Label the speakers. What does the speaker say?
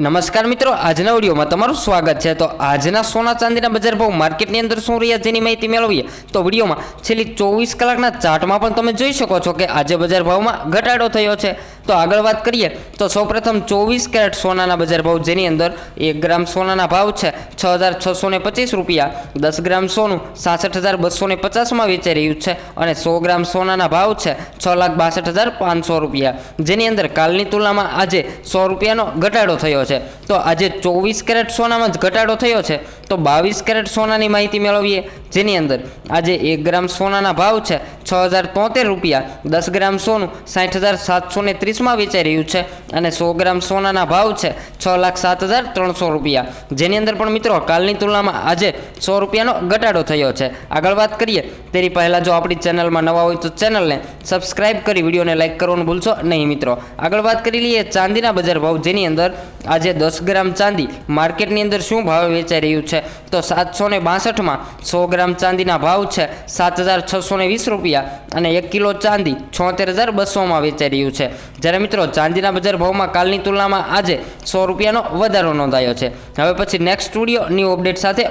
Speaker 1: નમસ્કાર મિત્રો, આજના વિડીયોમાં તમારું સ્વાગત છે. તો આજના સોના ચાંદીના બજાર ભાવ માર્કેટની અંદર શું રહ્યા જેની માહિતી મેળવીએ? તો વિડીયોમાં છેલ્લી ચોવીસ કલાકના ચાર્ટમાં પણ તમે જોઈ શકો છો કે આજે બજાર ભાવમાં ઘટાડો થયો છે. તો આગળ વાત કરીએ, તો સૌપ્રથમ ચોવીસ કેરેટ સોનાના બજાર ભાવ, જેની અંદર એક ગ્રામ સોનાના ભાવ છે છ હજાર છસો ને પચીસ રૂપિયા, દસ ગ્રામ સોનું સાસઠ હજાર બસો ને પચાસમાં વેચાઈ રહ્યું છે અને સો ગ્રામ સોનાના ભાવ છે છ લાખ બાસઠ હજાર પાંચસો રૂપિયા. જેની અંદર કાલની તુલનામાં આજે સો રૂપિયાનો ઘટાડો થયો છે. તો આજે ચોવીસ કેરેટ સોનામાં જ ઘટાડો થયો છે. તો બાવીસ કેરેટ સોનાની માહિતી મેળવીએ, જેની અંદર આજે એક ગ્રામ સોનાના ભાવ છે છ હજાર તોતેર રૂપિયા, દસ ગ્રામ સોનું સાઠ હજાર સાતસો ને ત્રીસમાં વેચાઈ રહ્યું છે અને સો ગ્રામ સોનાના ભાવ છે છ લાખ સાત હજાર ત્રણસો રૂપિયા. જેની અંદર પણ મિત્રો કાલની તુલનામાં આજે સો રૂપિયાનો ઘટાડો થયો છે. આગળ વાત કરીએ તેની પહેલાં જો આપણી ચેનલમાં નવા હોય તો ચેનલને સબસ્ક્રાઈબ કરી વિડીયોને લાઇક કરવાનું ભૂલશો નહીં મિત્રો. આગળ વાત કરી લઈએ ચાંદીના બજાર ભાવ જેની અંદર આજે દસ ગ્રામ ચાંદી માર્કેટની અંદર શું ભાવે વેચાઈ રહ્યું છે? તો સાતસો ને બાસઠમાં સો ગ્રામ ચાંદીના ભાવ છે સાત હજાર છસો ને વીસ રૂપિયા અને એક કિલો ચાંદી છોતેર હજાર બસોમાં વેચાઈ રહ્યું છે. જ્યારે મિત્રો ચાંદીના બજાર ભાવમાં કાલની તુલનામાં આજે સો રૂપિયાનો વધારો નોંધાયો છે. હવે પછી નેક્સ્ટ સ્ટુડિયો ન્યૂ અપડેટ સાથે